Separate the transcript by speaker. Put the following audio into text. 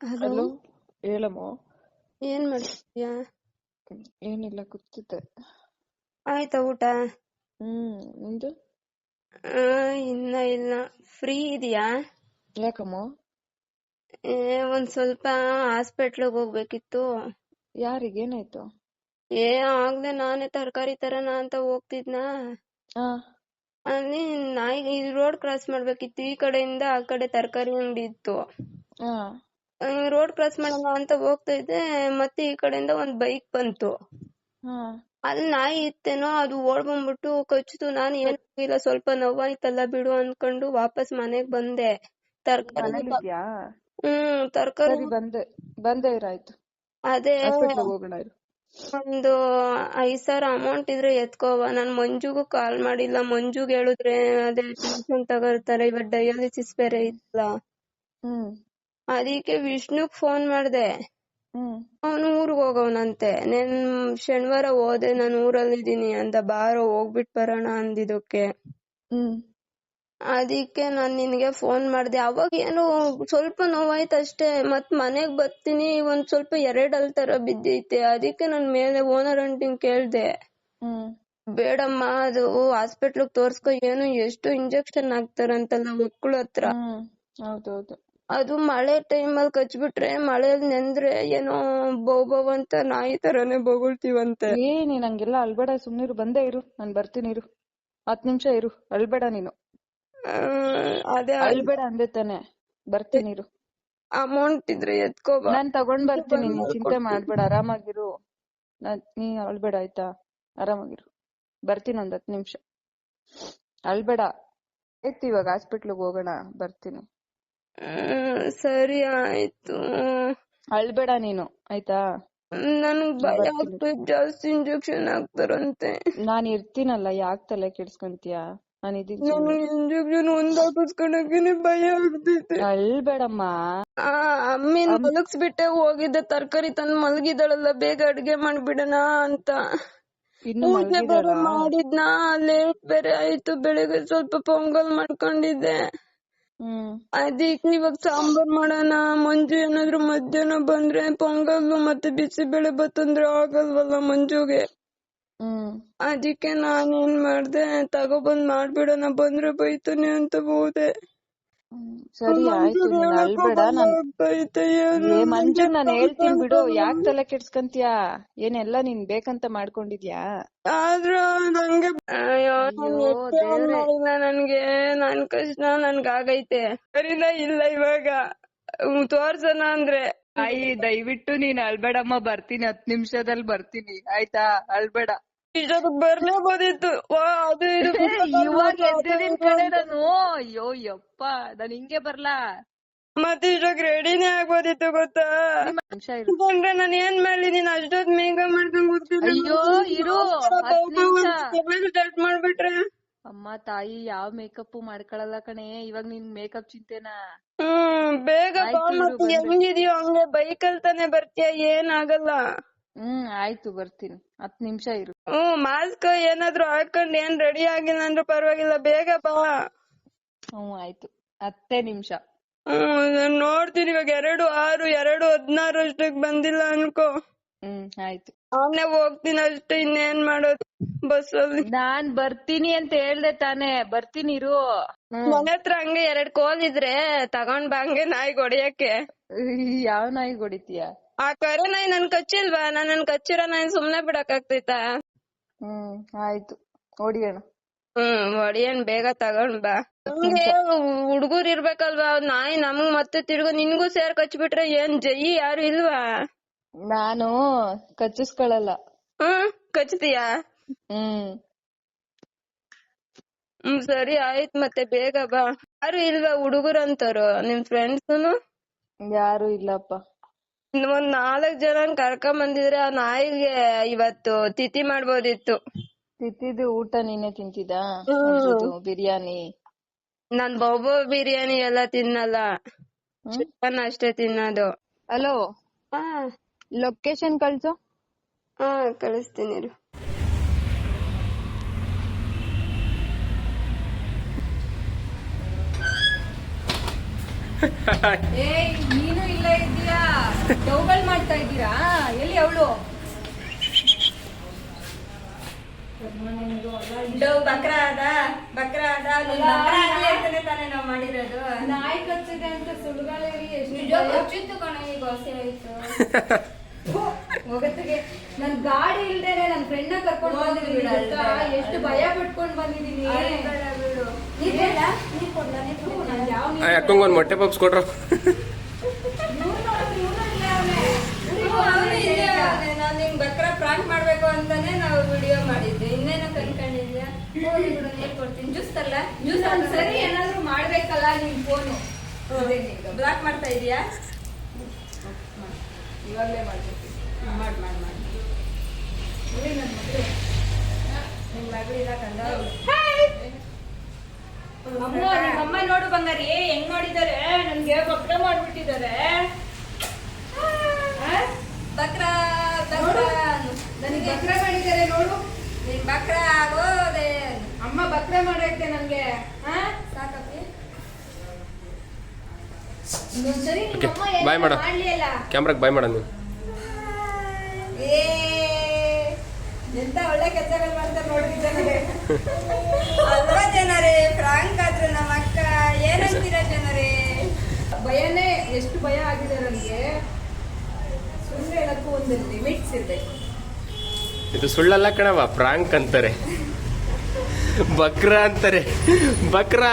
Speaker 1: Hello?
Speaker 2: ಹೇಳಮ್ಮ.
Speaker 1: ಏನ್ ಮಾಡ್ತಿದ್ಯಾ?
Speaker 2: ಏನಿಲ್ಲ ಕೂತಿದ್ದೆ.
Speaker 1: ಆಯ್ತಾ ಊಟ?
Speaker 2: ಹ್ಮ್ ನಿಂದು?
Speaker 1: ಇನ್ನ ಇಲ್ಲ. ಫ್ರೀ ಇದೆಯಾ?
Speaker 2: ಯಾಕಮ್ಮ?
Speaker 1: ಏ, ಒಂದ್ ಸ್ವಲ್ಪ ಹಾಸ್ಪಿಟ್ಲಿಗೆ ಹೋಗ್ಬೇಕಿತ್ತು.
Speaker 2: ಯಾರಿಗೆ? ಏನಾಯ್ತು?
Speaker 1: ಏ ಆಗ್ಲೇ ನಾನೇ ತರಕಾರಿ ತರನ ಅಂತ ಹೋಗ್ತಿದ್ನಾ.
Speaker 2: ಆ.
Speaker 1: ಅಲ್ಲಿ ನಾಯಿ ರೋಡ್ ಕ್ರಾಸ್ ಮಾಡ್ಬೇಕಿತ್ತು. ಈ ಕಡೆಯಿಂದ ಆ ಕಡೆ ತರಕಾರಿ ಅಂಗಡಿ ಇತ್ತು. ರೋಡ್ ಕ್ರಾಸ್ ಮಾಡೋಣ ಅಂತ ಹೋಗ್ತಾ ಇದ್ದೆ ಮತ್ತೆ ಈ ಕಡೆಯಿಂದ ಒಂದ್ ಬೈಕ್ ಬಂತು. ಅಲ್ಲಿ ನಾಯಿ ಇತ್ತೇನೋ ಅದು ಓಡ್ ಬಂದ್ಬಿಟ್ಟು ಕಚ್ಚಿತು. ನಾನು ಇಲ್ಲ ಸ್ವಲ್ಪ ನೋವಾಯ್ತಲ್ಲ ಬಿಡು ಅನ್ಕೊಂಡು ವಾಪಸ್ ಮನೆಗ್ ಬಂದೆ. ತರಕಾರಿ ಹ್ಮ್ ತರಕಾರಿ
Speaker 2: ಬಂದೆ. ಬಂದೆ ಇರಾಯ್ತು
Speaker 1: ಅದೇ ಒಂದು ಐದ್ ಸಾವಿರ ಅಮೌಂಟ್ ಇದ್ರೆ ಎತ್ಕೋವ. ನಾನ್ ಮಂಜುಗೂ ಕಾಲ್ ಮಾಡಿಲ್ಲ. ಮಂಜುಗ್ ಹೇಳಿದ್ರೆ ಅದೇ ಟ್ಯೂಷನ್ ತಗೋತಾರೆ. ಇವಾಗ ಡಯಾಲಿಸಿಸ್ ಬೇರೆ ಇತ್ತಲ್ಲ.
Speaker 2: ಹ್ಮ್.
Speaker 1: ಅದಕ್ಕೆ ವಿಷ್ಣುಗ್ ಫೋನ್ ಮಾಡ್ದೆ. ಅವನು ಊರ್ಗ್ ಹೋಗವನಂತೆ. ನೆನ್ ಶನಿವಾರ ಹೋದೆ ನಾನು ಊರಲ್ಲಿದ್ದೀನಿ ಅಂತ ಬಾರೋ ಹೋಗ್ಬಿಟ್ ಬರೋಣ ಅಂದಿದ್ದಕ್ಕೆ. ಅದಿಕ್ಕೆ ನಾನ್ ನಿನ್ಗೆ ಫೋನ್ ಮಾಡ್ದೆ. ಅವಾಗ ಏನೋ ಸ್ವಲ್ಪ ನೋವಾಯ್ತು ಅಷ್ಟೇ. ಮತ್ ಮನೆಗ್ ಬರ್ತೀನಿ ಒಂದ್ ಸ್ವಲ್ಪ ಎರಡ್ ಅಲ್ ತರ ಬಿದ್ದೈತೆ. ಅದಕ್ಕೆ ನನ್ ಮೇಲೆ ಓನರ್ ಅಂಟಿಂಗ್ ಕೇಳ್ದೆ. ಬೇಡಮ್ಮ ಅದು ಹಾಸ್ಪಿಟ್ಲ್ ತೋರ್ಸ್ಕೊ ಏನು ಎಷ್ಟು ಇಂಜೆಕ್ಷನ್ ಹಾಕ್ತಾರಂತಲ್ಲ ಮಕ್ಕಳು ಹತ್ರ. ಅದು ಮಳೆ ಟೈಮಲ್ಲಿ ಕಚ್ಬಿಟ್ರೆ ಮಳೆಯಲ್ಲಿ ನೆಂದ್ರೆ ಏನೋ ಬೌ ಬೌ ಅಂತ ನಾಯಿ ತರಾನೇ ಬೊಗಳ್ತೀವಂತೆ.
Speaker 2: ಏ ನೀನ್ ಹಂಗೆಲ್ಲ ಅಳ್ಬೇಡ ಸುಮ್ನಿರು ಬಂದೇ ಇರು ನಾನ್ ಬರ್ತೀನಿ ಇರು. ಹತ್ ನಿಮಿಷ ಇರು ಅಳ್ಬೇಡ ನೀನು.
Speaker 1: ಅದೇ
Speaker 2: ಅಳ್ಬೇಡ ಅಂದೆ ತಾನೆ ಬರ್ತೀನಿ ಇರು.
Speaker 1: ಅಮೌಂಟ್ ಇದ್ರೆ ಎತ್ಕೋಬಾ.
Speaker 2: ನಾನ್ ತಗೊಂಡ್ ಬರ್ತೀನಿ ನೀನ್ ಚಿಂತೆ ಮಾಡ್ಬೇಡ ಆರಾಮಾಗಿರು. ನಾನ್ ನೀ ಅಳ್ಬೇಡ ಆಯ್ತಾ? ಆರಾಮಾಗಿರು. ಬರ್ತೀನಿ ಒಂದ್ ಹತ್ ನಿಮಿಷ. ಅಳ್ಬೇಡ. ಆಯ್ತು ಇವಾಗ ಹಾಸ್ಪಿಟ್ಲಿಗೆ ಹೋಗೋಣ ಬರ್ತೀನಿ.
Speaker 1: ಸರಿ ಆಯ್ತು.
Speaker 2: ಅಳ್ಬೇಡ ನೀನು ಆಯ್ತಾ?
Speaker 1: ನನ್ಗ್ ಭಯ ಆಗ್ತದೆ ಜಾಸ್ತಿ ಇಂಜೆಕ್ಷನ್ ಹಾಕ್ತಾರಂತೆ
Speaker 2: ನಾನ್ ಇರ್ತೀನಲ್ಲ ಯಾಕ್ ತಲೆ ಕೆಡ್ಸ್ಕೊಂತೀಯ? ನಾನ್
Speaker 1: ಇಂಜೆಕ್ಷನ್ ಒಂದ್ ಹಾಕಿಸ್ಕೊಳಕ್ಕೆ ಭಯ ಆಗ್ತೈತೆ
Speaker 2: ಅಳ್ಬೇಡಮ್ಮ.
Speaker 1: ಅಮ್ಮಿನ ಮಲಗ್ಸ್ಬಿಟ್ಟೆ ಹೋಗಿದ್ದೆ ತರಕಾರಿ ತಂದ್ ಮಲಗಿದಳಲ್ಲ ಬೇಗ ಅಡ್ಗೆ ಮಾಡ್ಬಿಡಣ ಅಂತ.
Speaker 2: ಇನ್ನು
Speaker 1: ಪೂಜೆ ಬೇರೆ ಮಾಡಿದ್ನಾ ಲೇಟ್ ಬೇರೆ ಆಯ್ತು ಬೆಳಿಗ್ಗೆ ಸ್ವಲ್ಪ ಪೊಂಗಲ್ ಮಾಡ್ಕೊಂಡಿದ್ದೆ. ಅದಕ್ಕೆ ಇವಾಗ ಸಾಂಬಾರ್ ಮಾಡೋಣ ಮಂಜು ಏನಾದ್ರು ಮಧ್ಯಾಹ್ನ ಬಂದ್ರೆ ಪೊಂಗಲ್ಲು ಮತ್ತೆ ಬಿಸಿಬೇಳೆ ಬತ್ತಂದ್ರೆ ಆಗಲ್ವಲ್ಲ ಮಂಜುಗೆ. ಅದಕ್ಕೆ ನಾನು ಏನ್ ಮಾಡ್ದೆ ತಗೊಬಂದ್ ಮಾಡ್ಬಿಡೋಣ ಬಂದ್ರೆ ಬೈತಾನೆ ಅಂತ ಹೋದೆ.
Speaker 2: ಸರಿ ಆಯ್ತು ನೀನ್ ಅಳ್ಬೇಡ ನಾನ್
Speaker 1: ಬೈತೆ
Speaker 2: ಮಂಜು ನಾನ್ ಹೇಳ್ತೀನಿ ಬಿಡು ಯಾಕ್ ತಲೆ ಕೆಡ್ಸ್ಕಂತೀಯ? ಏನೆಲ್ಲ ನೀನ್ ಬೇಕಂತ ಮಾಡ್ಕೊಂಡಿದ್ಯಾ?
Speaker 1: ಆದ್ರೂ ನಂಗೆ ನನ್ಗೆ. ನನ್ ಕಷ್ಟ ನನ್ಗಾಗೈತೆ ಅದರಿಂದ ಇಲ್ಲ ಇವಾಗ. ತೋರ್ಸೋಣ ಅಂದ್ರೆ.
Speaker 2: ಅಯ್ಯ ದಯವಿಟ್ಟು ನೀನ್ ಅಳ್ಬೇಡಮ್ಮ ಬರ್ತೀನಿ ಹತ್ ನಿಮಿಷದಲ್ಲಿ ಬರ್ತೀನಿ. ಆಯ್ತಾ? ಅಳ್ಬೇಡ.
Speaker 1: ಇಷ್ಟೊತ್ತಿಗೆ ಬರ್ಲೇಬೋದಿತ್ತು. ವಾ ಅದು ಇದು
Speaker 2: ಇವಾಗ ನಾನು. ಅಯ್ಯೋ ಯಪ್ಪ ನಾನ್ ಹಿಂಗೆ ಬರ್ಲಾ.
Speaker 1: ಮತ್ತೆ ಇಷ್ಟೊಗ್ ರೆಡಿನೇ ಆಗ್ಬೋದಿತ್ತು ಗೊತ್ತಾ?
Speaker 2: ನಾನು
Speaker 1: ಅಂದ್ರೆ ನಾನ್ ಏನ್ ಮಾಡ್ಲಿ? ನೀನ್ ಅಷ್ಟೊತ್ ಮೇಗ ಮಾಡ್ಕೊಂಡ್ ಕೂತ್ಕೊಂಡ್ರೆ
Speaker 2: ಅಯ್ಯೋ ಇರು ಹತ್ ನಿಮಿಷ
Speaker 1: ಸ್ಟಾರ್ಟ್ ಮಾಡ್ಬಿಟ್ರೆ
Speaker 2: ಅಮ್ಮ ತಾಯಿ ಯಾವ್ ಮೇಕಪ್ ಮಾಡ್ಕೊಳಲ್ಲ ಕಣೆ ಇವಾಗ ನಿನ್ ಮೇಕಪ್ ಚಿಂತೆನಾ?
Speaker 1: ಹ್ಮ್ ಬೇಗ. ಹೆಂಗಿದ್ಯೋ ಹಂಗೆ ಬೈಕಲ್ ತಾನೆ ಬರ್ತೀಯ ಏನಾಗಲ್ಲ.
Speaker 2: ಹ್ಮ್ ಆಯ್ತು ಬರ್ತೀನಿ. ಹತ್ ನಿಮಿಷ ಇರು.
Speaker 1: ಹ್ಮ್ ಮಾಸ್ಕ್ ಏನಾದ್ರು ಹಾಕೊಂಡ್ ಏನ್ ರೆಡಿ ಆಗಿಲ್ಲ ಅಂದ್ರೂ ಪರವಾಗಿಲ್ಲ ಬೇಗ ಬಾ.
Speaker 2: ಹ್ಮ್ ಆಯ್ತು. ಹತ್ತೇ ನಿಮಿಷ.
Speaker 1: ಹ್ಮ್ ನಾನ್ ನೋಡ್ತೀನಿ ಇವಾಗ ಎರಡು ಆರು ಎರಡು ಹದ್ನಾರು ಅಷ್ಟಕ್ ಬಂದಿಲ್ಲ ಅನ್ಕೋ.
Speaker 2: ಹ್ಮ್ ಆಯ್ತು.
Speaker 1: ಆಮೇಲೆ ಹೋಗ್ತೀನಿ ಅಷ್ಟೇ ಇನ್ನೇನ್ ಮಾಡೋದು? ಬಸ್ ಅಲ್ಲಿ.
Speaker 2: ನಾನ್ ಬರ್ತೀನಿ ಅಂತ ಹೇಳ್ದೆ ತಾನೇ ಬರ್ತೀನಿ ಇರು.
Speaker 1: ಮನೆ ಹತ್ರ ಹಂಗೆ ಎರಡ್ ಕೋಲ್ ಇದ್ರೆ ತಗೊಂಡ್ ಬಾ ಹಂಗೆ ನಾಯಿಗ್ ಹೊಡಿಯಕ್ಕೆ.
Speaker 2: ಯಾವ ನಾಯಿ ಹೊಡಿತೀಯ?
Speaker 1: ಆ ಕರೆ ನಾಯಿ ನನ್ ಕಚ್ಚಿಲ್ವಾ? ನಾನ್ ನನ್ ಕಚ್ಚಿರೋ ನಾಯಿ ಸುಮ್ನೆ ಬಿಡಕ್ ಆಗ್ತೈತಾ
Speaker 2: ಹ್ಮ್ ಆಯ್ತು. ಹೊಡಿಯೋಣ
Speaker 1: ಹ್ಮ್ ಹೊಡಿಯನ್ ಬೇಗ ತಗೊಂಡ್ ಬಾ. ಹಂಗೆ ಹುಡ್ಗುರ್ ಇರ್ಬೇಕಲ್ವಾ ನಾಯಿ ನಮ್ಗ್ ಮತ್ತೆ ತಿರ್ಗು ನಿನ್ಗೂ ಸೇರ್ ಕಚ್ಬಿಟ್ರೆ ಏನ್ ಜೈ ಯಾರು ಇಲ್ವಾ?
Speaker 2: ನಾನು ಕಚ್ಚಿಸ್ಕೊಳಲ್ಲ.
Speaker 1: ಹ್ಮ್ ಕಚ್ತೀಯಾ
Speaker 2: ಹ್ಮ್.
Speaker 1: ಹ್ಮ್ ಸರಿ ಆಯ್ತ್ ಮತ್ತೆ ಬೇಗ ಬಾ. ಯಾರು ಇಲ್ವಾ ಹುಡುಗರಂತರು ನಿಮ್ ಫ್ರೆಂಡ್ಸುನು?
Speaker 2: ಯಾರು ಇಲ್ಲಪ್ಪ.
Speaker 1: ಒಂದ್ ನಾಲ್ಕ್ ಜನ ಕರ್ಕೊಂಡ್ ಬಂದಿದ್ರೆ ಆ ನಾಯಿಗೆ ಇವತ್ತು ತಿಥಿ ಮಾಡ್ಬೋದಿತ್ತು.
Speaker 2: ತಿಥಿದು ಊಟ ನೀನೆ ತಿಂತಿದ ಬಿರಿಯಾನಿ.
Speaker 1: ನಾನ್ ಬೊಬ್ಬೊ ಬಿರಿಯಾನಿ ಎಲ್ಲ ತಿನ್ನಲ್ಲ. ಚಿಕನ್ ಅಷ್ಟೇ ತಿನ್ನೋದು.
Speaker 2: ಹಲೋ?
Speaker 1: ಹಾ.
Speaker 2: ಲೊಕೇಶನ್ ಕಳ್ಸು.
Speaker 1: ಹಾ ಕಳಿಸ್ತೀನಿ ಇರು.
Speaker 3: ಏಯ್ ನೀನು ಇಲ್ಲ ಇದ್ದೀಯಾ?
Speaker 2: ಡೌಬಲ್ ಮಾಡ್ತಾ ಇದ್ದೀರಾ? ಎಲ್ಲಿ ಅವಳು?
Speaker 1: ಡವ್ ಬಕ್ರ ಅದ ಬಕ್ರ ಅದ. ನೀನ್ ಬಕ್ರ ಆಗ್ಲಿ ಅಂತಾನೆ ತಾನೇ ನಾವ್ ಮಾಡಿರೋದು.
Speaker 2: ನಾಯಿ ಕಚ್ಚಿದೆ ಅಂತ ಸುಳ್ಗಾಲ
Speaker 1: ನಿಜ? ಕಣ ಈಗ ಆಯ್ತು.
Speaker 2: ಹೋಗತ್ತಿಗೆ ನನ್ ಗಾಡಿ ಇಲ್ದೇನೆ ನನ್ ಫ್ರೆಂಡ್ ಕರ್ಕೊಂಡು ಬಂದಿದ್ದೀನಿ? ಎಷ್ಟು ಭಯ ಪಟ್ಕೊಂಡು ಬಂದಿದ್ದೀನಿ
Speaker 1: ನೀರು
Speaker 3: ಮೊಟ್ಟೆ ಪಪ್ಸ್ ಕೊಟ್ರು.
Speaker 1: ನಾನ್ ಬಕ್ರ ಪ್ರಾಂಕ್ ಮಾಡ್ಬೇಕು ಅಂತಾನೆ ನಾವು ವಿಡಿಯೋ ಮಾಡಿದ್ವಿ. ಇನ್ನೇನು ಕನ್ಕೊಂಡಿದ್ಯಾ ನೀರ್ ಕೊಡ್ತೀನಿ. ಜ್ಯೂಸ್ ಅಲ್ಲ ಜ್ಯೂಸ್
Speaker 2: ಒಂದ್ ಸರಿ ಏನಾದ್ರು ಮಾಡ್ಬೇಕಲ್ಲ ನಿನ್ ಫೋನು
Speaker 1: ಬ್ಲಾಕ್ ಮಾಡ್ತಾ ಇದೀಯಾ?
Speaker 2: ಇವಾಗ್ಲೇ ಮಾಡ್ಬೇಕು.
Speaker 1: ಮಾಡ್ ಮಾಡ್ ಮಾಡ್.
Speaker 2: ನೋಡಿ ಅಮ್ಮ ನೋಡು ಬಂಗಾರಿ ಹೆಂಗ್ ನೋಡಿದಾರೆ ನನ್ಗೆ ಬಕ್ರ ಮಾಡ್ಬಿಟ್ಟಿದ್ದಾರೆ.
Speaker 1: ಬಕ್ರ
Speaker 2: ನೋಡು. ನನಗೆ ಬಕ್ರ ಮಾಡಿದ್ದಾರೆ ನೋಡು.
Speaker 1: ನಿನ್ ಬಕ್ರ ಆಗೋದೆ.
Speaker 2: ಅಮ್ಮ ಬಕ್ರ ಮಾಡೈತೆ ನನ್ಗೆ ಹಾ?
Speaker 1: ಸಾಕಪ್ಪಿ.
Speaker 2: ಏನಾದ್ರು
Speaker 3: ಮಾಡು. ಕ್ಯಾಮ್ರಾಗೆ ಬಾಯ್ ಮಾಡ ನೀವು
Speaker 1: ಏ ಎಂತ ಒಳ್ಳೆ ಕೆಲಸಗಳು ಮಾಡ್ತಾರೆ ನೋಡ್ರಿ ಜನರೇ. ಅಲ್ವಾ ಜನರೇ? ಫ್ರಾಂಕ್ ಆದ್ರು ನಮ್ಮ ಅಕ್ಕ. ಏನಂತೀರ ಜನರೇ?
Speaker 2: ಭಯನೇ ಎಷ್ಟು ಭಯ ಆಗಿದೆ ನನಗೆ. ಸುಳ್ಳು ಹೇಳಕ್ಕೂ ಒಂದು ಲಿಮಿಟ್ಸ್ ಇರಬೇಕು.
Speaker 3: ಇದು ಸುಳ್ಳಲ್ಲ ಕಣವ ಪ್ರಾಂಕ್ ಅಂತಾರೆ. ಬಕ್ರ ಅಂತಾರೆ. ಬಕ್ರಾ!